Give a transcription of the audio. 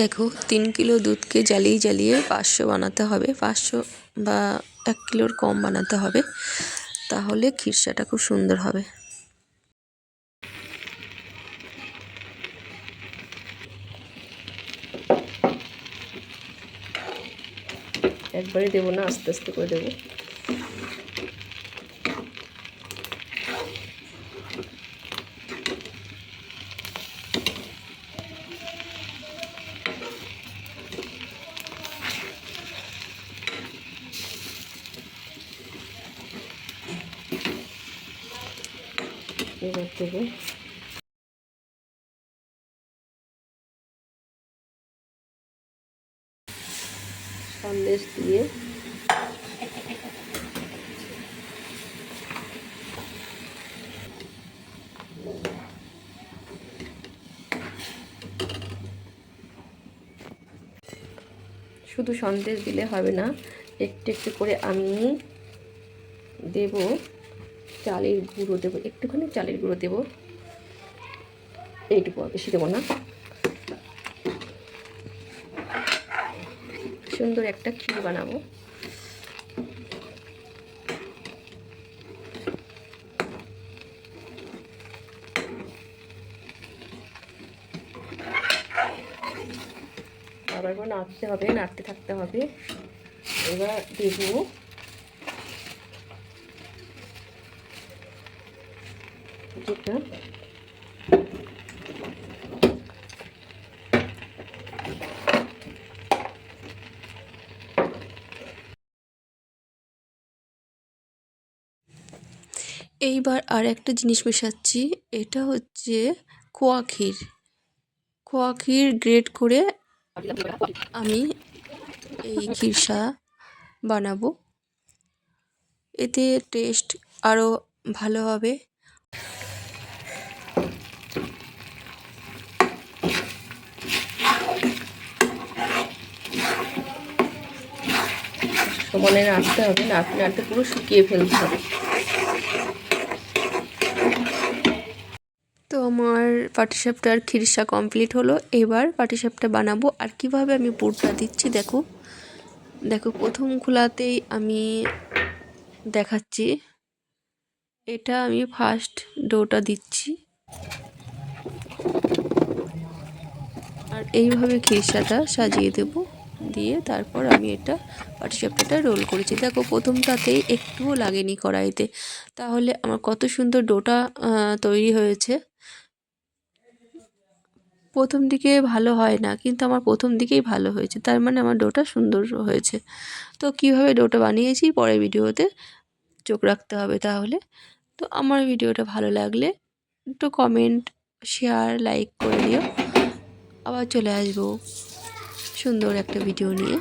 দেখো, তিন কিলো দুধকে জ্বালিয়ে জ্বালিয়ে পাঁচশো বানাতে হবে। পাঁচশো বা এক কিলোর কম বানাতে হবে। তাহলে খিরসাটা খুব সুন্দর হবে। একবারে দেবো না আস্তে আস্তে করে দেবো। এবার দেবো। সন্দেশ দিয়ে। শুধু সন্দেশ দিলে হবে না, একটু একটু করে আমি দেব চালের গুঁড়ো, দেবো, একটুখানি চালের গুঁড়ো দেবো। এইটুকু বেশি দেবো না। সুন্দর একটা ক্ষীর বানাবো। আবার নাড়তে হবে নাড়তে থাকতে হবে। এবার দেবো। যেটা এইবার আর একটা জিনিস মেশাচ্ছি, এটা হচ্ছে খোয়া ক্ষীর। খোয়া ক্ষীর গ্রেড করে আমি এই খিরসা বানাবো। এতে টেস্ট আরও ভালো হবে। সমানে নাড়তে হবে, নাড়তে নাড়তে পুরো শুকিয়ে ফেলতে হবে। আমার পাটিসাপটার খিরসা কমপ্লিট হলো। এবার পাটিসাপটা বানাবো। আর কীভাবে আমি পুরটা দিচ্ছি দেখো। দেখো, প্রথম খোলাতেই আমি দেখাচ্ছি। এটা আমি ফার্স্ট ডোটা দিচ্ছি। আর এইভাবে খিরসাটা সাজিয়ে দেব। দিয়ে তারপর আমি এটা পাটিসাপটাটা রোল করেছি। দেখো, প্রথমটাতেই একটুও লাগেনি কড়াইতে। তাহলে আমার কত সুন্দর ডোটা তৈরি হয়েছে। প্রথম দিকে ভালো হয় না, কিন্তু আমার প্রথম দিকেই ভালো হয়েছে। তার মানে আমার ডোটা সুন্দর হয়েছে। তো কীভাবে ডোটা বানিয়েছি পরের ভিডিওতে চোখ রাখতে হবে তাহলে। তো আমার ভিডিওটা ভালো লাগলে একটু কমেন্ট শেয়ার লাইক করে দিও। আবার চলে আসব সুন্দর একটা ভিডিও নিয়ে।